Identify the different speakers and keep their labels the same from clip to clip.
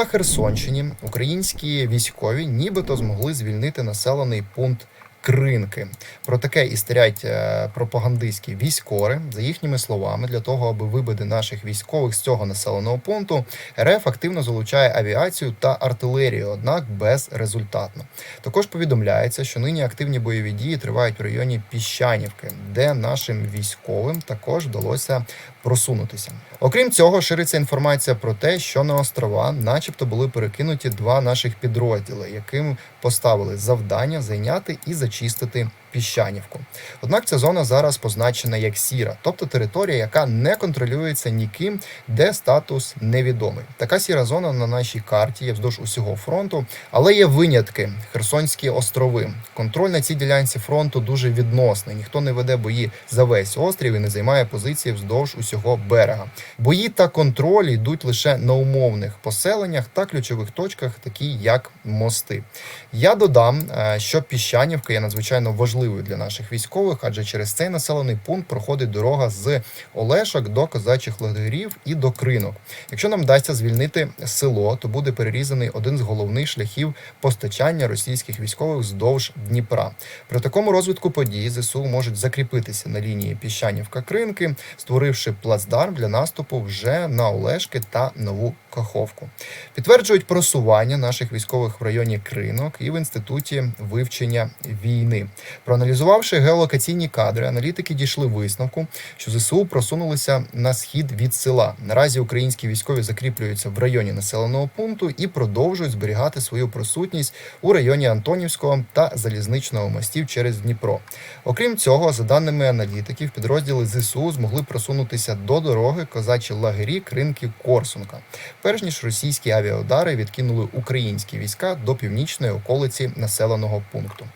Speaker 1: на Херсонщині українські військові нібито змогли звільнити населений пункт. Кринки про таке істерять е, пропагандистські військори за їхніми словами, для того, аби вибити наших військових з цього населеного пункту, РФ активно залучає авіацію та артилерію, однак безрезультатно. Також повідомляється, що нині активні бойові дії тривають в районі Піщанівки, де нашим військовим також вдалося просунутися. Окрім цього, шириться інформація про те, що на острова, начебто, були перекинуті два наших підрозділи, яким поставили завдання зайняти і зачистити піщанівку. Однак ця зона зараз позначена як сіра, тобто територія, яка не контролюється ніким, де статус невідомий. Така сіра зона на нашій карті є вздовж усього фронту, але є винятки Херсонські острови. Контроль на цій ділянці фронту дуже відносний. Ніхто не веде бої за весь острів і не займає позиції вздовж усього берега. Бої та контроль йдуть лише на умовних поселеннях та ключових точках, такі як мости. Я додам, е, що Піщанівка є надзвичайно важливою для наших військових, адже через цей населений пункт проходить дорога з Олешок до козачих лагерів і до кринок. Якщо нам вдасться звільнити село, то буде перерізаний один з головних шляхів постачання російських військових вздовж Дніпра. При такому розвитку подій ЗСУ можуть закріпитися на лінії Піщанівка-Кринки, створивши плацдарм для наступу вже на Олешки та нову Каховку. Підтверджують просування наших військових в районі Кринок і в інституті вивчення війни. Проаналізувавши геолокаційні кадри, аналітики дійшли висновку, що ЗСУ просунулися на схід від села. Наразі українські військові закріплюються в районі населеного пункту і продовжують зберігати свою присутність у районі Антонівського та залізничного мостів через Дніпро. Окрім цього, за даними аналітиків, підрозділи ЗСУ змогли просунутися до дороги козачі лагері Кринки Корсунка. Перш ніж російські авіаудари відкинули українські війська до північної околиці населеного пункту.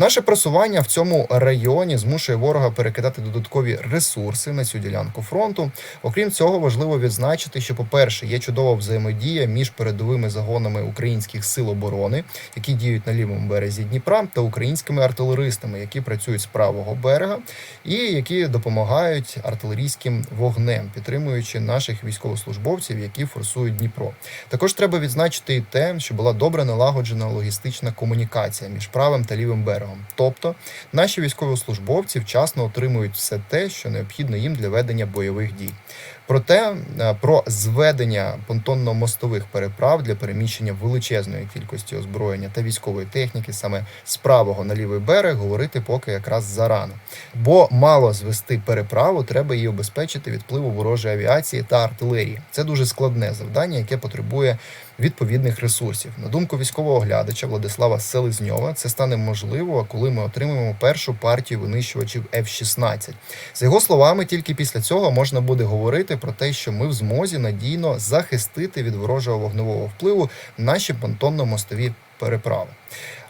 Speaker 1: Наше просування в цьому районі змушує ворога перекидати додаткові ресурси на цю ділянку фронту. Окрім цього, важливо відзначити, що, по-перше, є чудова взаємодія між передовими загонами українських сил оборони, які діють на лівому березі Дніпра, та українськими артилеристами, які працюють з правого берега, і які допомагають артилерійським вогнем, підтримуючи наших військовослужбовців, які форсують Дніпро. Також треба відзначити і те, що була добре налагоджена логістична комунікація між правим та лівим берегом. Тобто наші військовослужбовці вчасно отримують все те, що необхідно їм для ведення бойових дій. Проте е, про зведення понтонно-мостових переправ для переміщення величезної кількості озброєння та військової техніки саме з правого на лівий берег говорити поки якраз зарано. Бо мало звести переправу, треба її обезпечити від впливу ворожої авіації та артилерії. Це дуже складне завдання, яке потребує відповідних ресурсів. На думку військового оглядача Владислава Селезньова, це стане можливо, коли ми отримаємо першу партію винищувачів F-16. За його словами, тільки після цього можна буде говорити про те, що ми в змозі надійно захистити від ворожого вогневого впливу наші понтонно-мостові переправи.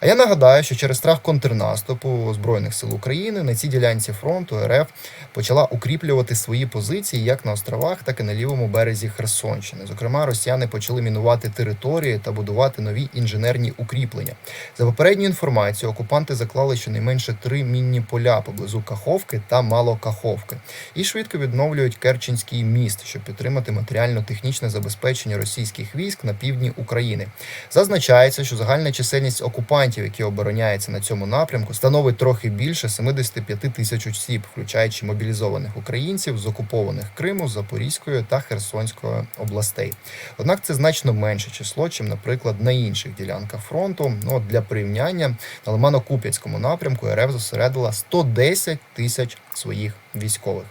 Speaker 1: А я нагадаю, що через страх контрнаступу збройних сил України на цій ділянці фронту РФ почала укріплювати свої позиції як на островах, так і на лівому березі Херсонщини. Зокрема, росіяни почали мінувати території та будувати нові інженерні укріплення. За попередньою інформацією, окупанти заклали щонайменше три мінні поля поблизу Каховки та Малокаховки і швидко відновлюють Керченський міст, щоб підтримати матеріально-технічне забезпечення російських військ на півдні України. Зазначається, що загальна чисельність окупантів, які обороняються на цьому напрямку, становить трохи більше 75 тисяч осіб, включаючи мобілізованих українців з окупованих Криму, Запорізької та Херсонської областей. Однак це значно менше число, чим, наприклад, на інших ділянках фронту. Ну от для порівняння на Лимано-Куп'янському напрямку РФ зосередила 110 тисяч своїх військових.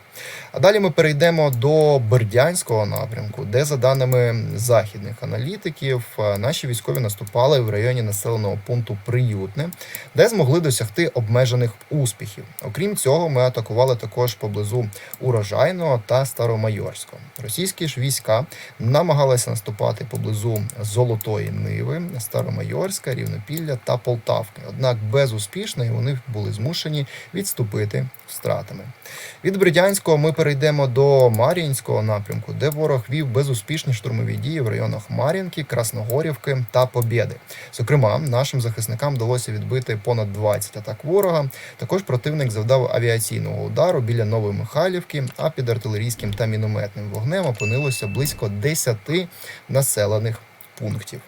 Speaker 1: А далі ми перейдемо до Бердянського напрямку, де, за даними західних аналітиків, е, наші військові наступали в районі населеного пункту Приютне, де змогли досягти обмежених успіхів. Окрім цього, ми атакували також поблизу Урожайного та Старомайорського. Російські ж війська намагалися наступати поблизу Золотої Ниви, Старомайорська, Рівнопілля та Полтавки. Однак безуспішно і вони були змушені відступити втратами. Від Бердянського ми перейдемо до Мар'їнського напрямку, де ворог вів безуспішні штурмові дії в районах Мар'їнки, Красногорівки та Побєди. Зокрема, нашим захисникам вдалося відбити понад 20 атак ворога. Також противник завдав авіаційного удару біля Нової Михайлівки, а під артилерійським та мінометним вогнем опинилося близько 10 населених пунктів.